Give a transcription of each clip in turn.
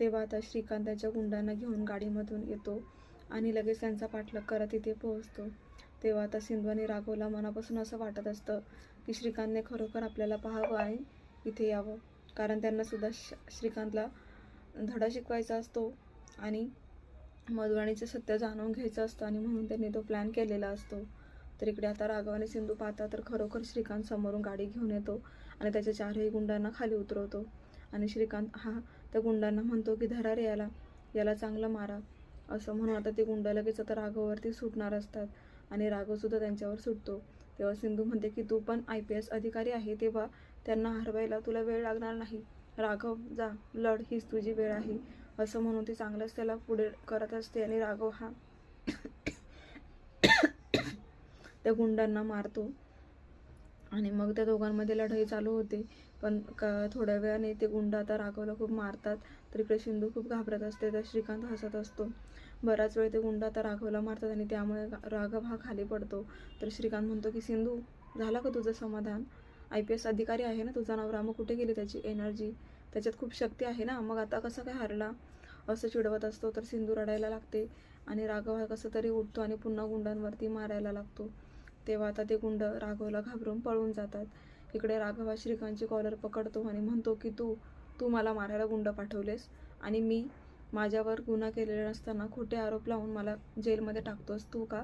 तेव्हा आता श्रीकांत त्याच्या गुंडांना घेऊन गाडीमधून येतो आणि लगेच त्यांचा पाठलाग करत तिथे पोहोचतो. तेव्हा आता सिंधू आणि राघवला मनापासून असं वाटत असतं की श्रीकांतने खरोखर आपल्याला पाहावं आहे इथे यावं. कारण त्यांनासुद्धा श श्रीकांतला धडा शिकवायचा असतो आणि मधुराणीचं सत्य जाणून घ्यायचं असतं आणि म्हणून त्यांनी तो प्लॅन केलेला असतो. तर इकडे आता राघव आणि सिंधू पाहता तर खरोखर श्रीकांत समोरून गाडी घेऊन येतो आणि त्याच्या चारही गुंडांना खाली उतरवतो आणि श्रीकांत हा त्या गुंडांना म्हणतो की धरा रे याला याला चांगलं मारा. असं म्हणून आता ते गुंड लगेच आता राघववरती सुटणार असतात आणि राघवसुद्धा त्यांच्यावर सुटतो. तेव्हा सिंधू म्हणते की तू पण आय पी एस अधिकारी आहे तेव्हा त्यांना हरवायला तुला वेळ लागणार नाही. राघव जा लढ हीच तुझी वेळ आहे. असं म्हणून ती चांगलंच त्याला पुढे करत असते आणि राघव हा त्या गुंडांना मारतो. आणि मग त्या दोघांमध्ये लढाई चालू होते. पण का थोड्या वेळाने ते गुंड आता राघवला खूप मारतात. तर इकडे सिंधू खूप घाबरत असते तर श्रीकांत हसत असतो. बराच वेळ ते गुंड आता राघवला मारतात आणि त्यामुळे राघव हा खाली पडतो. तर श्रीकांत म्हणतो की सिंधू झाला का तुझं समाधान? आय पी एस अधिकारी आहे ना तुझा नवरा मग कुठे गेली त्याची एनर्जी? त्याच्यात खूप शक्ती आहे ना मग आता कसं काय हरला? असं चिडवत असतो तर सिंधू रडायला लागते आणि राघव हा कसं तरी उठतो आणि पुन्हा गुंडांवरती मारायला लागतो. तेव्हा आता ते गुंड राघवला घाबरून पळून जातात. इकडे राघव श्रीकांतची कॉलर पकडतो आणि म्हणतो की तू तू मला मारायला गुंड पाठवलेस आणि मी माझ्यावर गुन्हा केलेला नसताना खोटे आरोप लावून मला जेलमध्ये टाकतोस. तू का?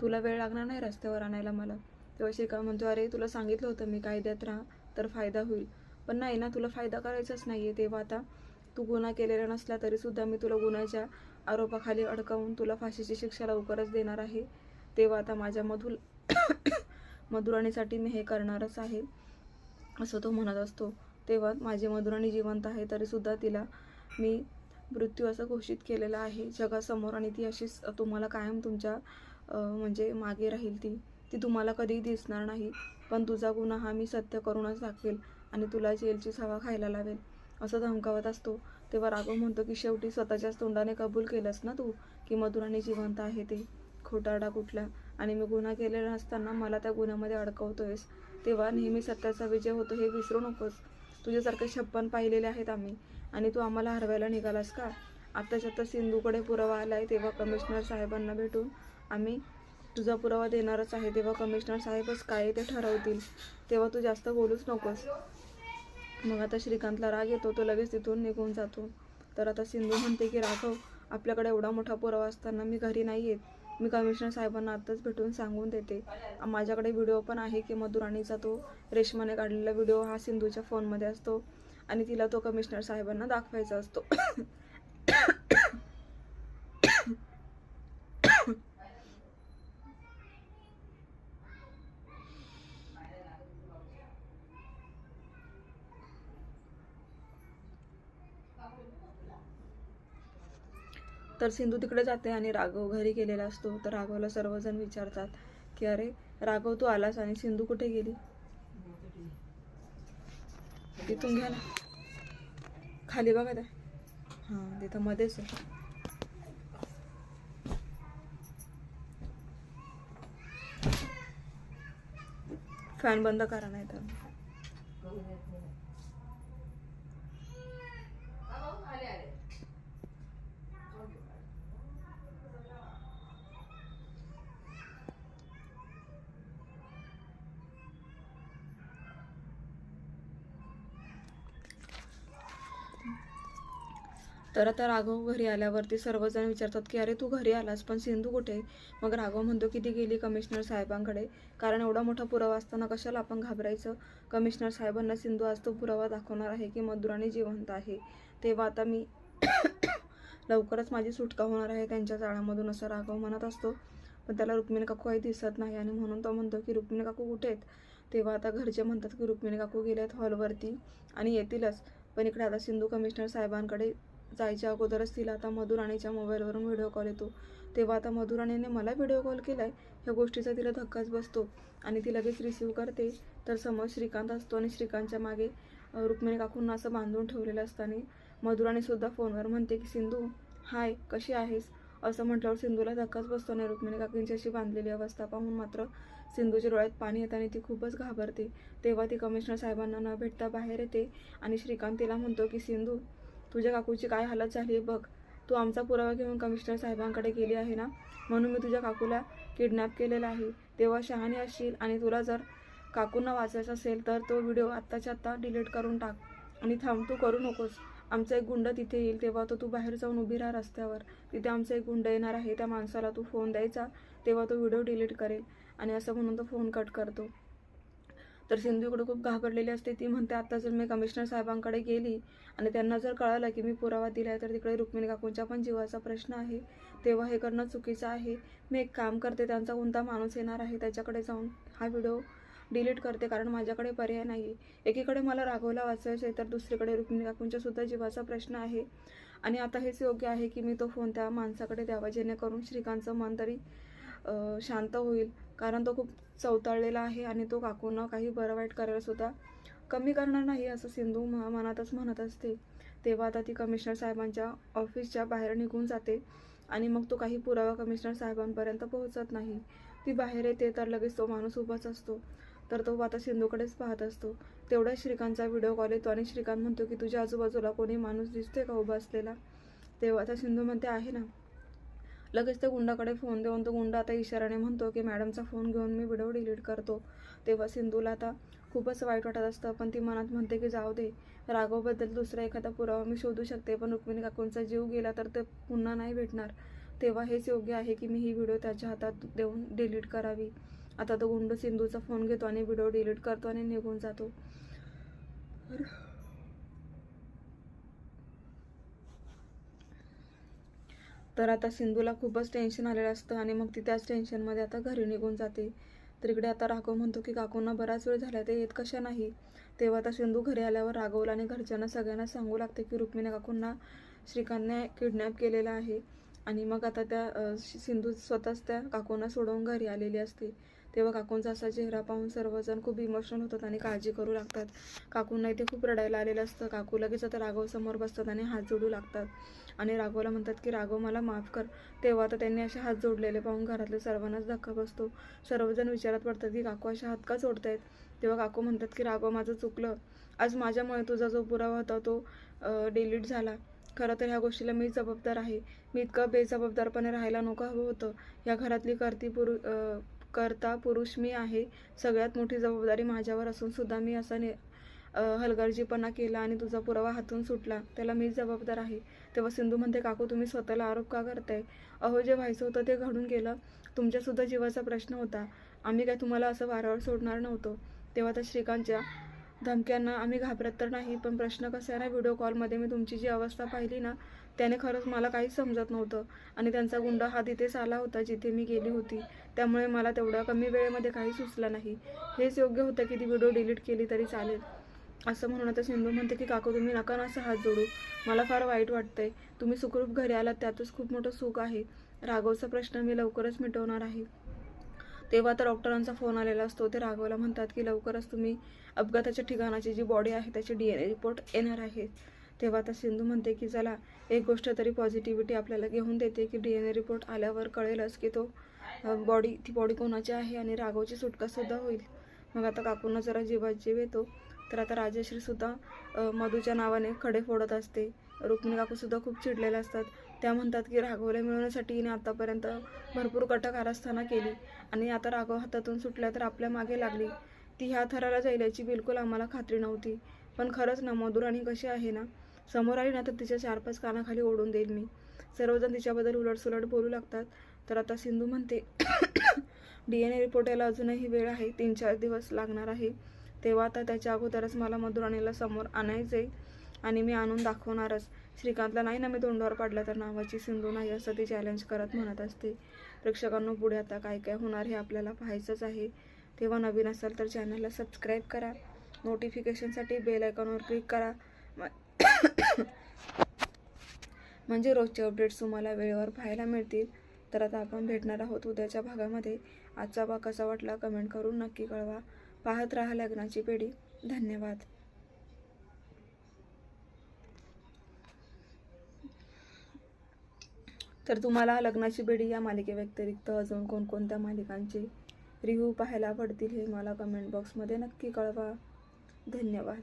तुला वेळ लागणार नाही रस्त्यावर आणायला मला. तेव्हा श्रीकांत म्हणतो अरे तुला सांगितलं होतं मी कायद्यात राहा तर फायदा होईल. पण नाही ना तुला फायदा करायचाच नाही आहे तेव्हा आता तू गुन्हा केलेला नसला तरीसुद्धा मी तुला गुन्ह्याच्या आरोपाखाली अडकावून तुला फाशीची शिक्षा लवकरच देणार आहे. तेव्हा आता माझ्यामधून मधुराणीसाठी मी हे करणारच आहे. असं तो म्हणत असतो. तेव्हा माझी मधुराणी जिवंत आहे तरीसुद्धा तिला मी मृत्यू असं घोषित केलेला आहे. जगासमोर आणि ती अशीच तुम्हाला कायम तुमच्या म्हणजे मागे राहील ती. ती तुम्हाला कधीही दिसणार नाही पण तुझा गुन्हा हा मी सत्य करूनच दाखवेल आणि तुला जेलचीच हवा खायला लावेल असं धमकावत असतो. तेव्हा राघव म्हणतो की शेवटी स्वतःच्याच तोंडाने कबूल केलंस ना तू की मधुराणी जिवंत आहे ते? खोटारडा कुठला? आणि मी गुन्हा केलेला नसताना मला त्या गुन्ह्यामध्ये अडकवतोयस. तेव्हा नेहमी सत्याचा विजय होतो हे विसरू नकोस. तुझ्यासारखे छप्पन पाहिलेले आहेत आम्ही. आणि तू आम्हाला हरवायला निघालास का? आत्ताच्या आता सिंधूकडे पुरावा आला आहे तेव्हा कमिशनर साहेबांना भेटून आम्ही तुझा पुरावा देणारच आहे. तेव्हा कमिशनर साहेबच काय ते ठरवतील? तेव्हा तू जास्त बोलूच नकोस. मग आता श्रीकांतला राग येतो तो लगेच तिथून निघून जातो. तर आता सिंधू म्हणते की राघव आपल्याकडे एवढा मोठा पुरावा असताना मी घरी नाही येत मी कमिशनर साहेबांना आत्ताच भेटून सांगून देते. माझ्याकडे व्हिडिओ पण आहे की मधुराणीचा तो रेशमाने काढलेला व्हिडिओ हा सिंधूच्या फोनमध्ये असतो आणि तिला तो कमिशनर साहेबांना दाखवायचा असतो. तर सिंधू तिकडे जाते आणि राघव घरी गेलेला असतो. तर राघवला सर्वजण विचारतात की अरे राघव तू आलास आणि सिंधू कुठे गेली? तिथून घ्या ना. खाली बघा त्या हां तिथं मध्येच आहे. फॅन बंद करा नाही तर तर आता राघव घरी आल्यावरती सर्वजण विचारतात की अरे तू घरी आलास पण सिंधू कुठे मग राघव म्हणतो की ती गेली कमिशनर साहेबांकडे. कारण एवढा मोठा पुरावा असताना कशाला आपण घाबरायचं? कमिशनर साहेबांना सिंधू आज तो पुरावा दाखवणार आहे की मधुराणी जिवंत आहे. तेव्हा आता मी लवकरच माझी सुटका होणार आहे त्यांच्या जाळ्यामधून असं राघव म्हणत असतो. पण त्याला रुक्मिणी काकू काही दिसत नाही आणि म्हणून तो म्हणतो की रुक्मिणी काकू कुठे आहेत? तेव्हा आता घरचे म्हणतात की रुक्मिणी काकू गेले आहेत हॉलवरती आणि येतीलच. पण इकडे आता सिंधू कमिशनर साहेबांकडे जायच्या अगोदरच तिला आता मधुराणीच्या मोबाईलवरून व्हिडिओ कॉल येतो. तेव्हा आता मधुराणीने मला व्हिडिओ कॉल केला आहे ह्या गोष्टीचा तिला धक्काच बसतो आणि ती लगेच रिसीव करते. तर समोर श्रीकांत असतो आणि श्रीकांतच्या मागे रुक्मिणी काकूंना असं बांधून ठेवलेलं असताना मधुराणीसुद्धा फोनवर म्हणते की सिंधू हाय कशी आहेस? असं म्हटल्यावर सिंधूला धक्काच बसतो आणि रुक्मिणी काकींची अशी बांधलेली अवस्था पाहून मात्र सिंधूच्या डोळ्यात पाणी येतं आणि ती खूपच घाबरते. तेव्हा ती कमिशनर साहेबांना न भेटता बाहेर येते आणि श्रीकांत तिला म्हणतो की सिंधू तुझ्या काकूची काय हालत झाली आहे बघ. तू आमचा पुरावा घेऊन कमिशनर साहेबांकडे गेली आहे ना? म्हणून मी तुझ्या काकूला किडनॅप केलेला आहे. तेव्हा शहाणी असशील आणि तुला जर काकूंना वाचायचं असेल तर तो व्हिडिओ आत्ताच्या आत्ता डिलीट करून टाक. आणि थांब तू करू नकोस. आमचा एक गुंड तिथे येईल तेव्हा तो तू बाहेर जाऊन उभी राहा रस्त्यावर. तिथे आमचा एक गुंड येणार आहे त्या माणसाला तू फोन द्यायचा तेव्हा तो व्हिडिओ डिलीट करेल. आणि असं म्हणून तो फोन कट करतो. तर सिंधू इकडे खूप घाबरलेली असते. ती म्हणते आता जर मी कमिशनर साहेबांकडे गेली आणि त्यांना जर कळालं की मी पुरावा दिला आहे तर तिकडे रुक्मिणी काकूंच्या पण जीवाचा प्रश्न आहे. तेव्हा हे करणं चुकीचं आहे. मी एक काम करते त्यांचा कोणता माणूस येणार आहे त्याच्याकडे जाऊन. हा व्हिडिओ डिलीट करते कारण माझ्याकडे पर्याय नाही आहे एकीकडे मला राघवला वाचायचं आहे तर दुसरीकडे रुक्मिणी काकूंच्या सुद्धा जीवाचा प्रश्न आहे. आणि आता हेच योग्य आहे की मी तो फोन त्या माणसाकडे द्यावा जेणेकरून श्रीकांतचं मन तरी शांत होईल. कारण तो खूप चवताळलेला आहे आणि तो काकूंना काही बरं वाईट करायला सुद्धा कमी करणार नाही असं सिंधू म- मनातच म्हणत असते. तेव्हा आता ती कमिशनर साहेबांच्या ऑफिसच्या बाहेर निघून जाते आणि मग तो काही पुरावा कमिशनर साहेबांपर्यंत पोहोचत नाही. ती बाहेर येते तर लगेच तो माणूस उभाच असतो. तर तो आता सिंधूकडेच पाहत असतो. तेवढा श्रीकांतचा व्हिडिओ कॉल येतो आणि श्रीकांत म्हणतो की तुझ्या आजूबाजूला कोणी माणूस दिसतोय का उभा असलेला? तेव्हा आता सिंधू म्हणते आहे ना. लगेच त्या गुंडाकडे फोन देऊन तो गुंडा आता इशाराने म्हणतो की मॅडमचा फोन घेऊन मी व्हिडिओ डिलीट करतो. तेव्हा सिंधूला आता खूपच वाईट वाटत असतं पण ती मनात म्हणते की जाऊ दे राघवबद्दल दुसरा एखादा पुरावा मी शोधू शकते पण रुक्मिणी काकूंचा जीव गेला तर ते पुन्हा नाही भेटणार. तेव्हा हेच योग्य आहे की मी ही व्हिडिओ त्याच्या हातात देऊन डिलीट करावी. आता तो गुंड सिंधूचा फोन घेतो आणि व्हिडिओ डिलीट करतो आणि निघून जातो. तर आता सिंधूला खूपच टेन्शन आलेलं असतं आणि मग ती त्याच टेन्शनमध्ये आता घरी निघून जाते. तर इकडे आता राघव म्हणतो की काकूंना बराच वेळ झाला ते येत कशा नाही? तेव्हा आता सिंधू घरी आल्यावर राघवला आणि घरच्यांना सगळ्यांना सांगू लागते की रुक्मिणी काकूंना श्रीकांतने किडनॅप केलेला आहे. आणि मग आता त्या शि- सिंधू स्वतःच त्या काकूंना सोडवून घरी आलेली असते. तेव्हा काकूंचा असा चेहरा पाहून सर्वजण खूप इमोशनल होतात आणि काळजी करू लागतात. काकूंना इथे खूप रडायला आलेलं असतं. काकू लगेच आता राघव समोर बसतात आणि हात जोडू लागतात. आणि राघवला म्हणतात की राघव मला माफ कर. तेव्हा तर त्यांनी असे हात जोडलेले पाहून घरातल्या सर्वांनाच धक्का बसतो. सर्वजण विचारात पडतात की काकू असे हात का जोडतायत? तेव्हा काकू म्हणतात की राघव माझं चुकलं. आज माझ्यामुळे तुझा जो पुरावा होता तो डिलीट झाला. खरं तर ह्या गोष्टीला मी जबाबदार आहे. मी इतकं बेजबाबदारपणे राहायला नको हवं होतं. या घरातली करती पुरु करता पुरुष मी आहे. सगळ्यात मोठी जबाबदारी माझ्यावर असून सुद्धा मी असा नि हलगर्जीपणा केला आणि तुझा पुरावा हातून सुटला त्याला मीच जबाबदार आहे. तेव्हा सिंधू म्हणते काकू तुम्ही स्वतःला आरोप का करताय? अहो जे व्हायचं होतं ते घडून गेलं. तुमच्यासुद्धा जीवाचा प्रश्न होता. आम्ही काय तुम्हाला असं वारंवार सोडणार नव्हतो. तेव्हा त्या श्रीकांतच्या धमक्यांना आम्ही घाबरत तर नाही पण प्रश्न कसा आहे ना व्हिडिओ कॉलमध्ये मी तुमची जी अवस्था पाहिली ना त्याने खरंच मला काहीच समजत नव्हतं. आणि त्यांचा गुंडा हा तिथेच आला होता जिथे मी गेली होती. त्यामुळे मला तेवढ्या कमी वेळेमध्ये काही सुचलं नाही. हेच योग्य होतं की ती व्हिडिओ डिलीट केली तरी चालेल. असं म्हणून आता सिंधू म्हणते की काकू तुम्ही नका ना असं हात जोडू. मला फार वाईट वाटतंय. तुम्ही सुखरूप घरी आलात त्यातच खूप मोठं सुख आहे. राघवचा प्रश्न मी लवकरच मिटवणार आहे. तेव्हा तर डॉक्टरांचा फोन आलेला असतो. ते राघवला म्हणतात की लवकरच तुम्ही अपघाताच्या ठिकाणाची जी बॉडी आहे त्याची डी एन ए रिपोर्ट येणार आहे. तेव्हा आता सिंधू म्हणते की चला एक गोष्ट तरी पॉझिटिव्हिटी आपल्याला घेऊन देते की डी एन ए रिपोर्ट आल्यावर कळेलच की तो बॉडी ती बॉडी कोणाची आहे आणि राघवची सुटकासुद्धा होईल. मग आता काकूंना जरा जीवात जीव येतो. तर आता राजेश्रीसुद्धा मधूच्या नावाने खडे फोडत असते. रुक्मिणी काकूसुद्धा खूप चिडलेल्या असतात. त्या म्हणतात की राघवला मिळवण्यासाठी हिने आतापर्यंत भरपूर कटक आरास्थाना केली आणि आता राघव हातातून सुटल्या तर आपल्या मागे लागली. ती ह्या थराला जाईल याची बिलकुल आम्हाला खात्री नव्हती. पण खरंच ना मधुराणी कशी आहे ना समोर आली ना तर तिच्या चार पाच कानाखाली ओढून देईल मी. सर्वजण तिच्याबद्दल उलटसुलट बोलू लागतात. तर आता सिंधू म्हणते डी एन ए रिपोर्ट यायला अजूनही वेळ आहे तीन चार दिवस लागणार आहे. तेव्हा आता त्याच्या अगोदरच मला मधुराणीला समोर आणायचं आहे आणि मी आणून दाखवणारच. श्रीकांतला नाही ना मी तोंडावर पाडलं तर नावाची सिंधू नाही असं ती चॅलेंज करत म्हणत असते. प्रेक्षकांनो पुढे आता काय काय होणार हे आपल्याला पाहायचंच आहे. तेव्हा नवीन असाल तर चॅनलला सबस्क्राईब करा. नोटिफिकेशनसाठी बेल आयकॉनवर क्लिक करा. म्हणजे रोजचे अपडेट्स तुम्हाला वेळेवर पाहायला मिळतील. तर आता आपण भेटणार आहोत उद्याच्या भागामध्ये. आजचा भाग कसा वाटला कमेंट करून नक्की कळवा. पाहत राहा लग्नाची पिढी. धन्यवाद. तर तुम्हाला लग्नाची बेडी या मालिकेव्यतिरिक्त अजून कोणकोणत्या मालिकांचे रिव्ह्यू पाहायला पडतील हे मला कमेंट बॉक्समध्ये नक्की कळवा. धन्यवाद.